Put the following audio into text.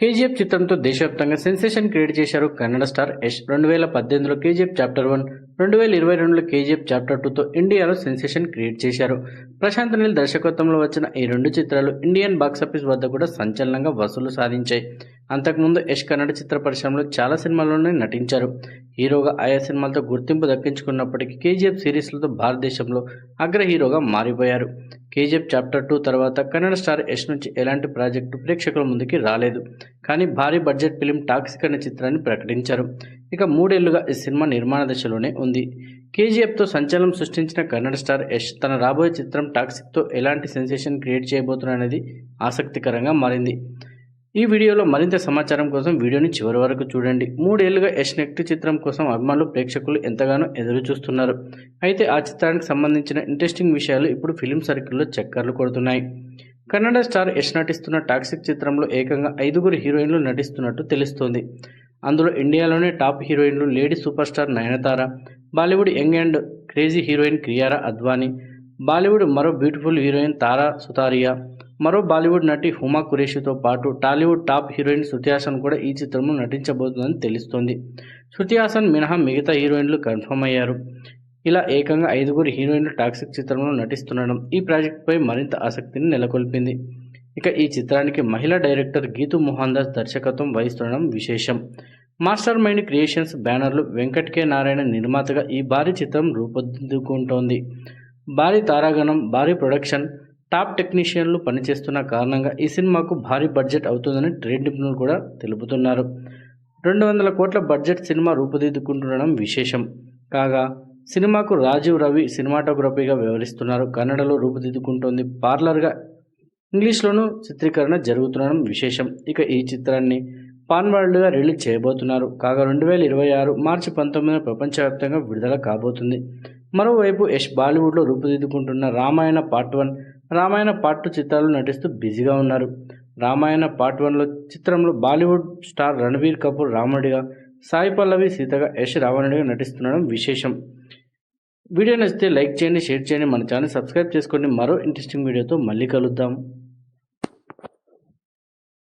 KGF చిత్రంతో దేశవ్యాప్తంగా sensation create చేశారు కన్నడ స్టార్ యష్. రెండు వేల పద్దెనిమిదిలో కేజీఎఫ్ చాప్టర్ వన్ రెండు వేల ఇరవై రెండులో కేజీఎఫ్ చాప్టర్ టూతో ఇండియాలో సెన్సేషన్ క్రియేట్ చేశారు. ప్రశాంత్ నీల్ దర్శకత్వంలో వచ్చిన ఈ రెండు చిత్రాలు ఇండియన్ బాక్సాఫీస్ వద్ద కూడా సంచలనంగా వసూలు సాధించాయి. అంతకుముందు యష్ కన్నడ చిత్ర పరిశ్రమలో చాలా సినిమాల్లోనే నటించారు. హీరోగా ఆయా సినిమాలతో గుర్తింపు దక్కించుకున్నప్పటికీ కేజీఎఫ్ సిరీస్లతో భారతదేశంలో అగ్ర హీరోగా మారిపోయారు. కేజీఎఫ్ చాప్టర్ టూ తర్వాత కన్నడ స్టార్ యష్ నుంచి ఎలాంటి ప్రాజెక్టు ప్రేక్షకుల ముందుకి రాలేదు. కానీ భారీ బడ్జెట్ ఫిలిం టాక్సిక్ అనే చిత్రాన్ని ప్రకటించారు. ఇక మూడేళ్ళుగా ఈ సినిమా నిర్మాణ దశలోనే ఉంది. కేజీఎఫ్తో సంచలనం సృష్టించిన కన్నడ స్టార్ యష్ తన రాబోయే చిత్రం టాక్సిక్తో ఎలాంటి సెన్సేషన్ క్రియేట్ చేయబోతున్నది ఆసక్తికరంగా మారింది. ఈ వీడియోలో మరింత సమాచారం కోసం వీడియోని చివరి వరకు చూడండి. మూడేళ్ళుగా యష్ నెక్ట్ చిత్రం కోసం అభిమానులు ప్రేక్షకులు ఎంతగానో ఎదురు చూస్తున్నారు అయితే ఆ చిత్రానికి సంబంధించిన ఇంట్రెస్టింగ్ విషయాలు ఇప్పుడు ఫిలిం సర్కిల్లో చక్కర్లు కొడుతున్నాయి. కన్నడ స్టార్ యష్ నటిస్తున్న టాక్సిక్ చిత్రంలో ఏకంగా ఐదుగురు హీరోయిన్లు నటిస్తున్నట్టు తెలుస్తోంది. అందులో ఇండియాలోనే టాప్ హీరోయిన్లు lady super star Nayanthara Bollywood young and crazy heroine Kiara Advani Bollywood మరో బ్యూటిఫుల్ హీరోయిన్ తారా సుతారియా మరో బాలీవుడ్ నటి హుమా కురేషితో పాటు Tollywood top heroine Shruti Haasan కూడా ఈ చిత్రంలో నటించబోతుందని తెలుస్తోంది. శృతి హాసన్ మినహా మిగతా హీరోయిన్లు కన్ఫర్మ్ అయ్యారు. ఇలా ఏకంగా ఐదుగురు హీరోయిన్లు టాక్సిక్ చిత్రంలో నటిస్తుండడం ఈ ప్రాజెక్టుపై మరింత ఆసక్తిని నెలకొల్పింది. ఇక ఈ చిత్రానికి మహిళా డైరెక్టర్ గీతు మోహన్ దాస్ దర్శకత్వం వహిస్తుండడం విశేషం. మాస్టర్ మైండ్ క్రియేషన్స్ బ్యానర్లు వెంకట్ కె. నారాయణ నిర్మాతగా ఈ భారీ చిత్రం రూపొందుకుంటోంది. భారీ తారాగణం భారీ ప్రొడక్షన్ టాప్ టెక్నీషియన్లు పనిచేస్తున్న కారణంగా ఈ సినిమాకు భారీ బడ్జెట్ అవుతుందని ట్రేడ్ నిపుణులు కూడా తెలుపుతున్నారు. రెండు వందల కోట్ల బడ్జెట్ సినిమా రూపుదిద్దుకుంటుండడం విశేషం. కాగా సినిమాకు రాజీవ్ రవి సినిమాటోగ్రఫీగా వ్యవహరిస్తున్నారు. కన్నడలో రూపుదిద్దుకుంటోంది. పార్లర్గా ఇంగ్లీష్లోనూ చిత్రీకరణ జరుగుతుండడం విశేషం. ఇక ఈ చిత్రాన్ని పాన్ వరల్డ్గా రిలీజ్ చేయబోతున్నారు. కాగా రెండు వేల ఇరవై ఆరు మార్చి పంతొమ్మిదిన ప్రపంచవ్యాప్తంగా విడుదల కాబోతుంది. మరోవైపు యష్ బాలీవుడ్లో రూపుదిద్దుకుంటున్న Ramayana part one Ramayana part two చిత్రాలు నటిస్తూ బిజీగా ఉన్నారు. రామాయణ పార్ట్ వన్లో చిత్రంలో బాలీవుడ్ స్టార్ రణబీర్ కపూర్ రాముడిగా సాయి పల్లవి సీతగా యష్ రావణుడిగా నటిస్తుండడం విశేషం. వీడియో నచ్చితే లైక్ చేయండి షేర్ చేయండి మన ఛానల్ సబ్స్క్రైబ్ చేసుకోండి. మరో ఇంట్రెస్టింగ్ వీడియోతో మళ్ళీ కలుద్దాం.